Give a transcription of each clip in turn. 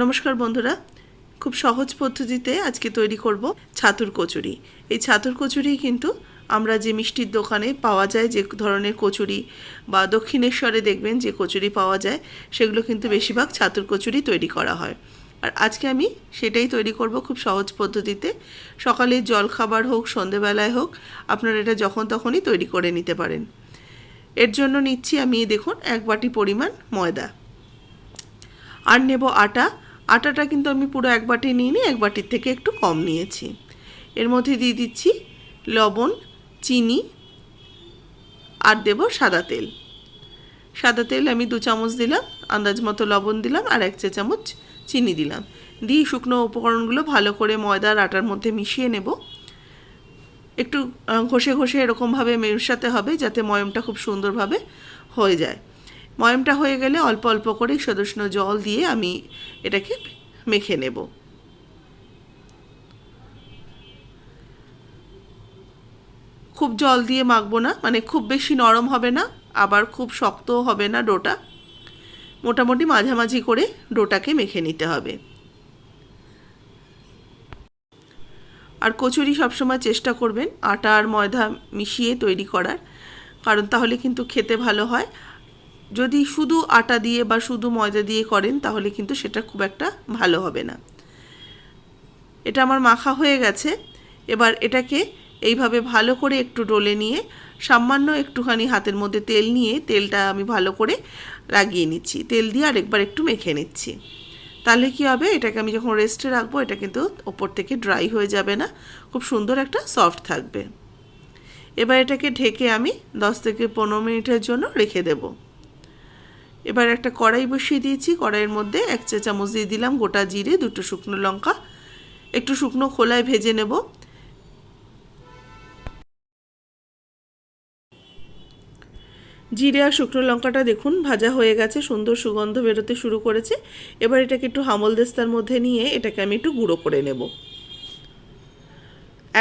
নমস্কার বন্ধুরা। খুব সহজ পদ্ধতিতে আজকে তৈরি করব ছাতুর কচুরি। এই ছাতুর কচুরি কিন্তু আমরা যে মিষ্টির দোকানে পাওয়া যায়, যে ধরনের কচুরি বা দক্ষিণেশ্বরে দেখবেন যে কচুরি পাওয়া যায়, সেগুলো কিন্তু বেশিরভাগ ছাতুর কচুরি তৈরি করা হয়। আর আজকে আমি সেটাই তৈরি করব খুব সহজ পদ্ধতিতে। সকালে জলখাবার হোক, সন্ধেবেলায় হোক, আপনারা এটা যখন তখনই তৈরি করে নিতে পারেন। এর জন্য নিচ্ছি আমি, দেখুন, এক বাটি পরিমাণ ময়দা। আর নেব আটা। আটাটা কিন্তু আমি পুরো এক বাটি নিয়ে নিই এক বাটির থেকে একটু কম নিয়েছি। এর মধ্যে দিয়ে দিচ্ছি লবণ, চিনি আর দেব সাদা তেল। সাদা তেল আমি দু চামচ দিলাম, আন্দাজ মতো লবণ দিলাম আর এক চা চামচ চিনি দিলাম। দিয়ে শুকনো উপকরণগুলো ভালো করে ময়দার আটার মধ্যে মিশিয়ে নেব। একটু ঘষে ঘষে এরকমভাবে মেশাতে হবে যাতে ময়মটা খুব সুন্দরভাবে হয়ে যায়। ময়মটা হয়ে গেলে অল্প অল্প করে সদস্য জল দিয়ে আমি এটাকে মেখে নেব। খুব জল দিয়ে মাখবো না মানে খুব বেশি নরম হবে না, আবার খুব শক্তও হবে না ডোটা। মোটামুটি মাঝামাঝি করে ডোটাকে মেখে নিতে হবে। আর কচুরি সবসময় চেষ্টা করবেন আটা আর ময়দা মিশিয়ে তৈরি করার, কারণ তাহলে কিন্তু খেতে ভালো হয়। যদি শুধু আটা দিয়ে বা শুধু ময়দা দিয়ে করেন, তাহলে কিন্তু সেটা খুব একটা ভালো হবে না। এটা আমার মাখা হয়ে গেছে। এবার এটাকে এইভাবে ভালো করে একটু ডোলে নিয়ে, সামান্য একটুখানি হাতের মধ্যে তেল নিয়ে তেলটা আমি ভালো করে লাগিয়ে নিচ্ছি। তেল দিয়ে আরেকবার একটু মেখে নিচ্ছি। তাহলে কি হবে? এটাকে আমি যখন রেস্টে রাখব, এটা কিন্তু ওপর থেকে ড্রাই হয়ে যাবে না। খুব সুন্দর একটা সফট থাকবে। এবার এটাকে ঢেকে আমি দশ থেকে পনেরো মিনিটের জন্য রেখে দেবো। এবার একটা কড়াই বসিয়ে দিয়েছি, কড়াইয়ের মধ্যে এক চা চামচ দিয়ে দিলাম গোটা জিরে, দুটো শুকনো লঙ্কা, একটু শুকনো খোলায় ভেজে নেব। জিরে আর শুকনো লঙ্কাটা দেখুন, ভাজা হয়ে গেছে, সুন্দর সুগন্ধ বেরোতে শুরু করেছে। এবার এটাকে একটু হামল দেস্তার মধ্যে নিয়ে এটাকে আমি একটু গুঁড়ো করে নেব।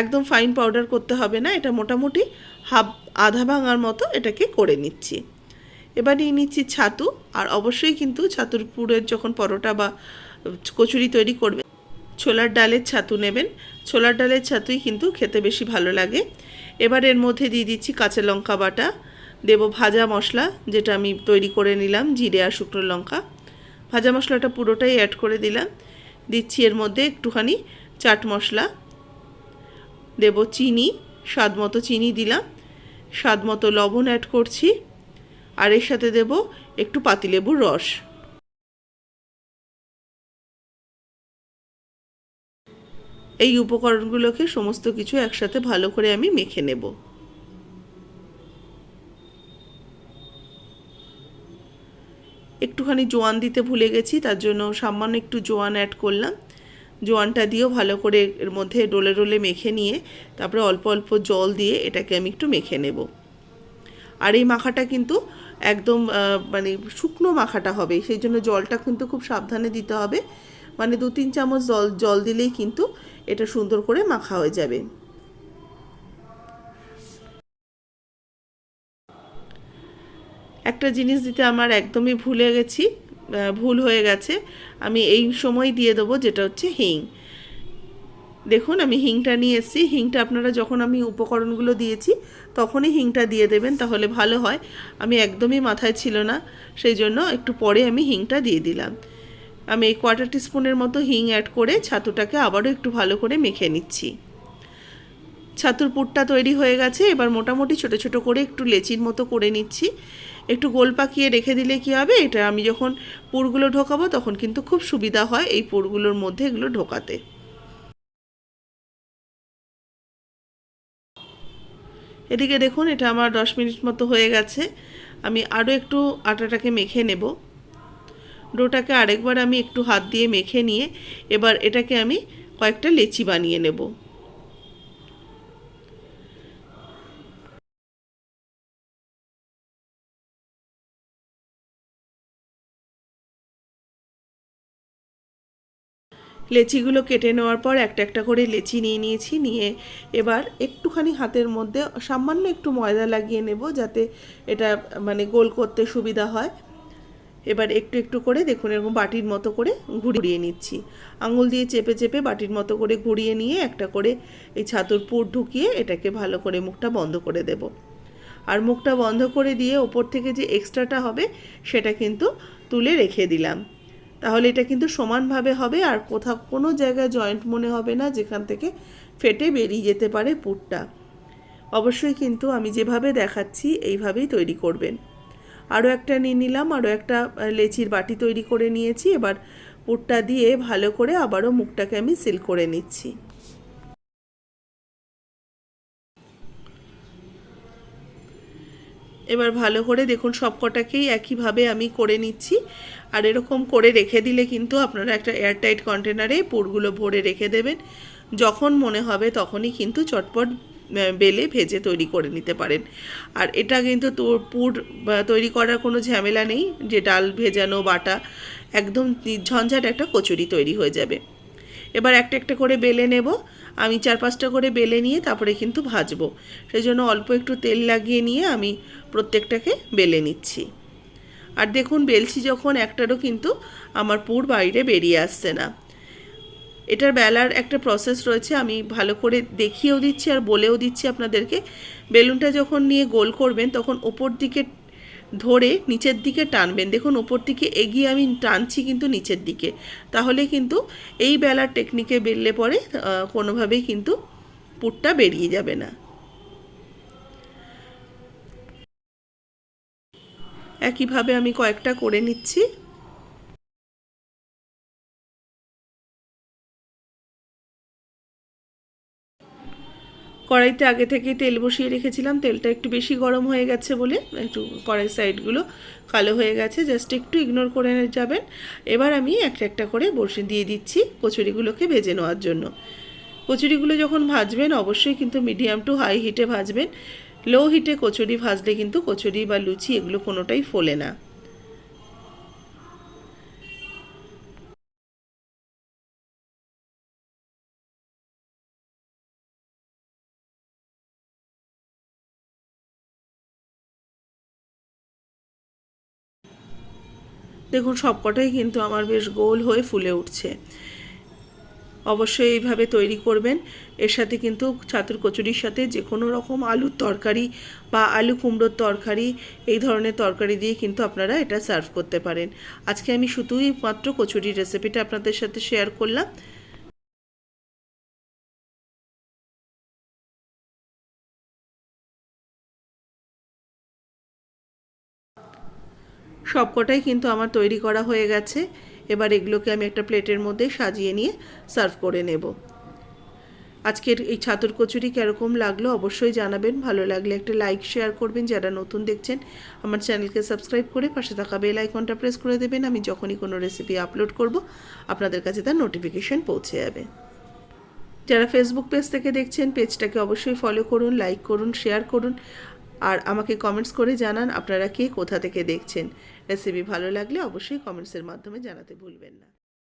একদম ফাইন পাউডার করতে হবে না, এটা মোটামুটি হাফ আধা ভাঙার মতো এটাকে করে নিচ্ছি। এবার নিয়ে নিচ্ছি ছাতু, আর অবশ্যই কিন্তু ছাতুর পুরের যখন পরোটা বা কচুরি তৈরি করবে, ছোলার ডালের ছাতু নেবেন। ছোলার ডালের ছাতুই কিন্তু খেতে বেশি ভালো লাগে। এবার এর মধ্যে দিয়ে দিচ্ছি কাঁচা লঙ্কা বাটা। দেব ভাজা মশলা, যেটা আমি তৈরি করে নিলাম, জিরে আর শুকনো লঙ্কা। ভাজা মশলাটা পুরোটাই অ্যাড করে দিলাম। দিচ্ছি এর মধ্যে একটুখানি চাট মশলা। দেব চিনি স্বাদ মতো চিনি দিলাম। স্বাদ মতো লবণ অ্যাড করছি। আর এর সাথে দেব একটু পাতিলেবুর রস। এই উপকরণগুলোকে সমস্ত কিছু একসাথে ভালো করে আমি মেখে নেব। একটুখানি জোয়ান দিতে ভুলে গেছি, তার জন্য সামান্য একটু জোয়ান অ্যাড করলাম। জোয়ানটা দিয়েও ভালো করে এর মধ্যে ডোলে ডোলে মেখে নিয়ে, তারপরে অল্প অল্প জল দিয়ে এটাকে আমি একটু মেখে নেব। আর এই মাখাটা কিন্তু একদম মানে শুকনো মাখাটা হবে। সেই জন্য জলটা কিন্তু খুব সাবধানে দিতে হবে। মানে দু তিন চামচ জল জল দিলেই কিন্তু এটা সুন্দর করে মাখা হয়ে যাবে। একটা জিনিস দিতে আমার একদমই ভুলে গেছি ভুল হয়ে গেছে। আমি এই সময় দিয়ে দেবো, যেটা হচ্ছে হিং। দেখুন, আমি হিংটা নিয়ে এসেছি। হিংটা আপনারা যখন আমি উপকরণগুলো দিয়েছি তখনই হিংটা দিয়ে দেবেন, তাহলে ভালো হয়। আমি একদমই মাথায় ছিল না, সেই জন্য একটু পরে আমি হিংটা দিয়ে দিলাম। আমি এই কোয়ার্টার টিস্পুনের মতো হিং অ্যাড করে ছাতুটাকে আবারও একটু ভালো করে মেখে নিচ্ছি। ছাতুর পুরটা তৈরি হয়ে গেছে, এবার মোটামুটি ছোট ছোট করে একটু লেচির মতো করে নিচ্ছি। একটু গোল পাকিয়ে রেখে দিলে কি হবে, এটা আমি যখন পুরগুলো ঢোকাবো তখন কিন্তু খুব সুবিধা হয় এই পুরগুলোর মধ্যে এগুলো ঢোকাতে। এদিকে দেখুন, এটা আমার দশ মিনিট মতো হয়ে গেছে। আমি আরও একটু আটাটাকে মেখে নেব। ডোটাকে আরেকবার আমি একটু হাত দিয়ে মেখে নিয়ে এবার এটাকে আমি কয়েকটা লেচি বানিয়ে নেব। লেচিগুলো কেটে নেওয়ার পর একটা একটা করে লেচি নিয়ে নিয়েছি, নিয়ে এবার একটুখানি হাতের মধ্যে সামান্য একটু ময়দা লাগিয়ে নেব যাতে এটা মানে গোল করতে সুবিধা হয়। এবার একটু একটু করে দেখুন এরকম বাটির মতো করে ঘুরিয়ে নিচ্ছি। আঙুল দিয়ে চেপে চেপে বাটির মতো করে ঘুরিয়ে নিয়ে একটা করে এই ছাতুর পুর ঢুকিয়ে এটাকে ভালো করে মুখটা বন্ধ করে দেব। আর মুখটা বন্ধ করে দিয়ে ওপর থেকে যে এক্সট্রাটা হবে সেটা কিন্তু তুলে রেখে দিলাম। তাহলে এটা কিন্তু সমানভাবে হবে আর কোথাও কোনো জায়গায় জয়েন্ট মনে হবে না যেখান থেকে ফেটে বেরিয়ে যেতে পারে পুরটা অবশ্যই কিন্তু আমি যেভাবে দেখাচ্ছি এইভাবেই তৈরি করবেন। আরও একটা নিয়ে নিলাম, আরও একটা লেচির বাটি তৈরি করে নিয়েছি। এবার পুরটা দিয়ে ভালো করে আবারও মুখটাকে আমি সিল করে নিচ্ছি। এবার ভালো করে দেখুন সব কটাকেই একইভাবে আমি করে নিচ্ছি। আর এরকম করে রেখে দিলে কিন্তু আপনারা একটা এয়ারটাইট কন্টেনারে পুরগুলো ভরে রেখে দেবেন। যখন মনে হবে তখনই কিন্তু চটপট বেলে ভেজে তৈরি করে নিতে পারেন। আর এটা কিন্তু পুর তৈরি করার কোনো ঝামেলা নেই। যে ডাল ভেজানো বাটা, একদম ঝঞ্ঝাট একটা কচুরি তৈরি হয়ে যাবে। এবার একটা একটা করে বেলে নেব। আমি চার পাঁচটা করে বেলে নিয়ে তারপরে কিন্তু ভাজবো। সেই জন্য অল্প একটু তেল লাগিয়ে নিয়ে আমি প্রত্যেকটাকে বেলে নিচ্ছি। আর দেখুন, বেলছি যখন একটারও কিন্তু আমার পুর বাইরে বেরিয়ে আসছে না। এটার বেলার একটা প্রসেস রয়েছে, আমি ভালো করে দেখিয়েও দিচ্ছি আর বলেও দিচ্ছি আপনাদেরকে। বেলুনটা যখন নিয়ে গোল করবেন, তখন ওপর দিকে ধরে নিচের দিকে টানবেন। দেখুন, ওপর থেকে এগিয়ে আমি টানছি কিন্তু নিচের দিকে। তাহলে কিন্তু এই বেলার টেকনিকে বেরলে পরে কোনোভাবেই কিন্তু পুরটা বেরিয়ে যাবে না। একইভাবে আমি কয়েকটা করে নিচ্ছি। কড়াইতে আগে থেকে তেল বসিয়ে রেখেছিলাম। তেলটা একটু বেশি গরম হয়ে গেছে বলে একটু কড়াই সাইডগুলো কালো হয়ে গেছে। জাস্ট একটু ইগনোর করে যাবেন। এবার আমি একটা একটা করে বসে দিয়ে দিচ্ছি কচুরিগুলোকে ভেজে নেওয়ার জন্য। কচুরিগুলো যখন ভাজবেন, অবশ্যই কিন্তু মিডিয়াম টু হাই হিটে ভাজবেন। লো হিটে কচুরি ভাজলে কিন্তু কচুরি বা লুচি এগুলো কোনোটাই ফোলে না। দেখুন, সবকটাই কিন্তু আমার বেশ গোল হয়ে ফুলে উঠছে। অবশ্যই এইভাবে তৈরি করবেন। এর সাথে কিন্তু ছাতুর কচুরির সাথে যে কোনো রকম আলুর তরকারি বা আলু কুমড়োর তরকারি, এই ধরনের তরকারি দিয়ে কিন্তু আপনারা এটা সার্ভ করতে পারেন। আজকে আমি শুধুই মাত্র কচুরির রেসিপিটা আপনাদের সাথে শেয়ার করলাম। সবকটাই কিন্তু আমার তৈরি করা হয়ে গেছে। এবার এগুলোকে আমি একটা প্লেটের মধ্যে সাজিয়ে নিয়ে সার্ভ করে নেব। আজকের এই ছাতুর কচুরি কীরকম লাগল অবশ্যই জানাবেন। ভালো লাগলে একটা লাইক, শেয়ার করবেন। যারা নতুন দেখছেন, আমার চ্যানেলকে সাবস্ক্রাইব করে পাশে থাকা বেল আইকনটা প্রেস করে দেবেন। আমি যখনই কোনো রেসিপি আপলোড করব, আপনাদের কাছে তার নোটিফিকেশন পৌঁছে যাবে। যারা ফেসবুক পেজ থেকে দেখছেন পেজটাকে অবশ্যই ফলো করুন লাইক করুন শেয়ার করুন। আর আমাকে কমেন্টস করে জানান আপনারা কে কোথা থেকে দেখছেন। রেসিপি ভালো লাগলে অবশ্যই কমেন্টসের মাধ্যমে জানাতে ভুলবেন না।